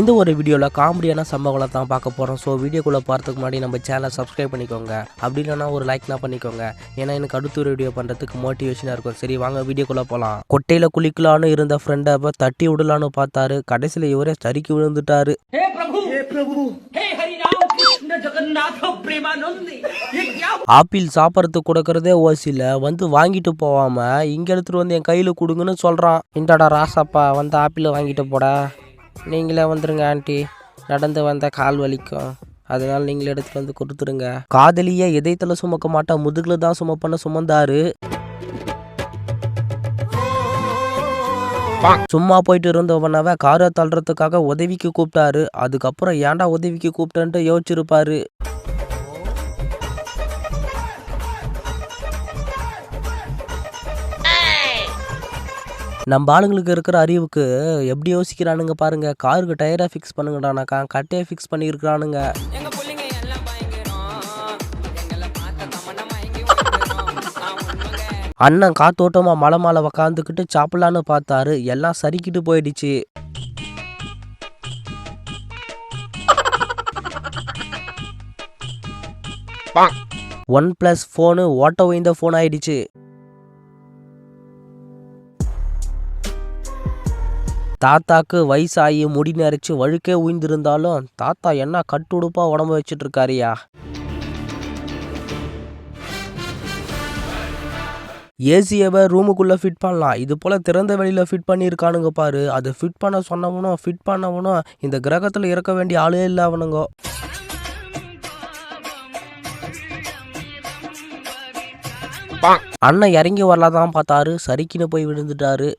இந்த ஒரு வீடியோவில் காமெடியான சம்பவங்களை தான் பார்க்க போகிறோம் ஸோ வீடியோக்குள்ளே பார்த்துக்கு முன்னாடி நம்ம சேனலை சப்ஸ்கிரைப் பண்ணிக்கோங்க. அப்படி இல்லைனா ஒரு லைக்னா பண்ணிக்கோங்க. ஏன்னா எனக்கு அடுத்த ஒரு வீடியோ பண்ணுறதுக்கு மோட்டிவேஷனாக இருக்கும். சரி வாங்க வீடியோக்குள்ளே போகலாம் கொட்டையில் குளிக்கலான்னு இருந்த ஃப்ரெண்டை அப்போ தட்டி விடலான்னு பார்த்தாரு. கடைசியில் இவரே சரிக்கு விழுந்துட்டாரு. ஆப்பிள் சாப்பிட்றதுக்கு கொடுக்கறதே ஓசில வந்து வாங்கிட்டு போவாம இங்க எடுத்துட்டு வந்து என் கையில கொடுங்கன்னு சொல்றான். இந்தாடா ராசாப்பா வந்து ஆப்பிள் வாங்கிட்டு போடா. நீங்களே வந்துருங்க ஆண்டி. நடந்து வந்த கால் வலிக்கும். அதனால நீங்களே எடுத்துட்டு வந்து கொடுத்துருங்க காதலியே இதயத்தில் சுமக்க மாட்டா முதுகில் தான் சுமப்பண்ண சுமந்தாரு. சும்மா போயிட்டு இருந்தவனவ காரை தள்ளுறதுக்காக உதவிக்கு கூப்பிட்டாரு. அதுக்கப்புறம் ஏன்டா உதவிக்கு கூப்பிட்டேன்ட்டு யோசிச்சிருப்பாரு. நம்ம ஆளுங்களுக்கு இருக்கிற அறிவுக்கு எப்படி யோசிக்கிறானுங்க பாருங்க. காருக்கு டயரை ஃபிக்ஸ் பண்ணுங்கடானாக்கா கட்டையை ஃபிக்ஸ் பண்ணியிருக்கிறானுங்க. அண்ணன் காத்தோட்டமா மலை மேலே உக்காந்துக்கிட்டு சாப்பிடலான்னு பார்த்தாரு. எல்லாம் சரிக்கிட்டு போயிடுச்சு. ஒன் பிளஸ் ஃபோனு ஓட்ட வைந்த ஃபோன் ஆயிடுச்சு. தாத்தாக்கு வயசாகி முடி நரைச்சு வழுக்கே உயிர்ந்திருந்தாலும் தாத்தா என்ன கட்டுடுப்பா உடம்பு வச்சுட்டு இருக்காருயா ஏசியவை ரூமுக்குள்ளே ஃபிட் பண்ணலாம். இது போல் திறந்த வெளியில் ஃபிட் பண்ணியிருக்கானுங்க பாரு. அது ஃபிட் பண்ண சொன்னவனும் ஃபிட் பண்ணவனும் இந்த கிரகத்தில் இறக்க வேண்டிய ஆளே இல்லை அவனுங்க. அண்ணன் இறங்கி வரலாதான் பார்த்தாரு. சரிக்கின்னு போய் விழுந்துட்டாரு.